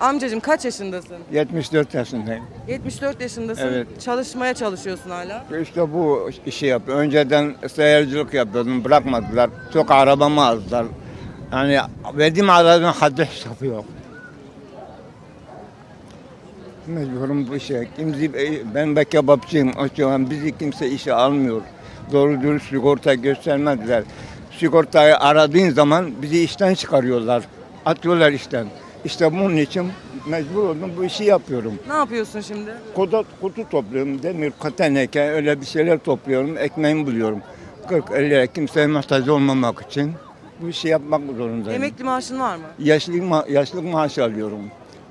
Amcacığım kaç yaşındasın? 74 yaşındayım. 74 yaşındasın. Evet. Çalışmaya çalışıyorsun hala. İşte bu işi yapıyorum. Önceden seyircilik yapıyordum. Bırakmadılar. Çok arabamı aldılar. Yani verdiğim arabanın haddi hesabı yok. Mecburum bu işe. Kimse, ben de kebapçıyım. Açıyorum. Bizi kimse işe almıyor. Doğru dürüst sigorta göstermediler. Sigortayı aradığın zaman bizi işten çıkarıyorlar. Atıyorlar işten. İşte bunun için mecbur oldum bu işi yapıyorum. Ne yapıyorsun şimdi? Kutu, kutu topluyorum, demir, teneke öyle bir şeyler topluyorum, ekmeğimi buluyorum. 40-50 lira kimseye muhtaç olmamak için bu işi yapmak zorundayım. Emekli maaşın var mı? Yaşlılık, ma- yaşlılık maaşı alıyorum.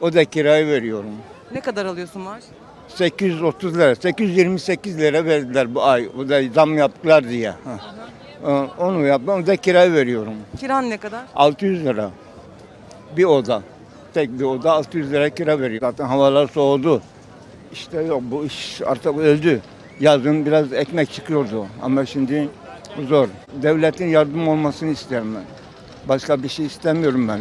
O da kirayı veriyorum. Ne kadar alıyorsun maaş? 830 lira, 828 lira verdiler bu ay. Bu da zam yaptılar diye. Ha. Ee, Onu yaptım, onu da kirayı veriyorum. Kiran ne kadar? 600 lira. Bir oda. Tek bir oda 600 lira kira veriyor. Zaten havalar soğudu. İşte yok bu iş artık öldü. Yazın biraz ekmek çıkıyordu ama şimdi zor. Devletin yardım olmasını isterim ben. Başka bir şey istemiyorum ben.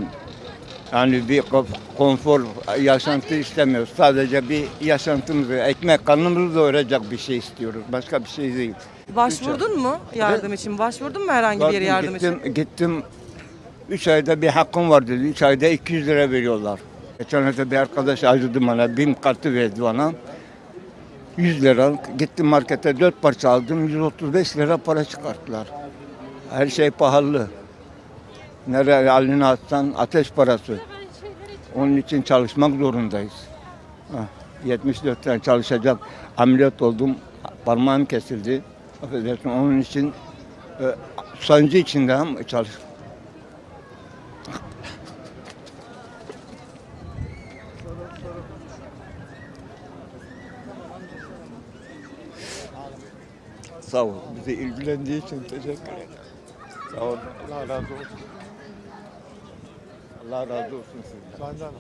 Yani bir ko- konfor yaşantı istemiyoruz. Sadece bir yaşantımızı, ekmek karnımızı doyuracak bir şey istiyoruz. Başka bir şey değil. Başvurdun mu yardım için? Başvurdun mu herhangi bir yere yardım gittim, için? Gittim. 3 ayda bir hakkım var dedi. 3 ayda 200 lira veriyorlar. Geçen hafta bir arkadaş acıdı bana. BİM kartı verdi bana. 100 lira. Gittim markete 4 parça aldım. 135 lira para çıkarttılar. Her şey pahalı. Nereye haline atsan ateş parası. Onun için çalışmak zorundayız. Hah, 74 tane çalışacak. Ameliyat oldum. Parmağım kesildi. Affedersin onun için e, sancı içinde hem Sağ ol. Bize ilgilendiği için teşekkür ederim. Sağ ol. Allah razı olsun. Allah razı olsun sizden. Senden.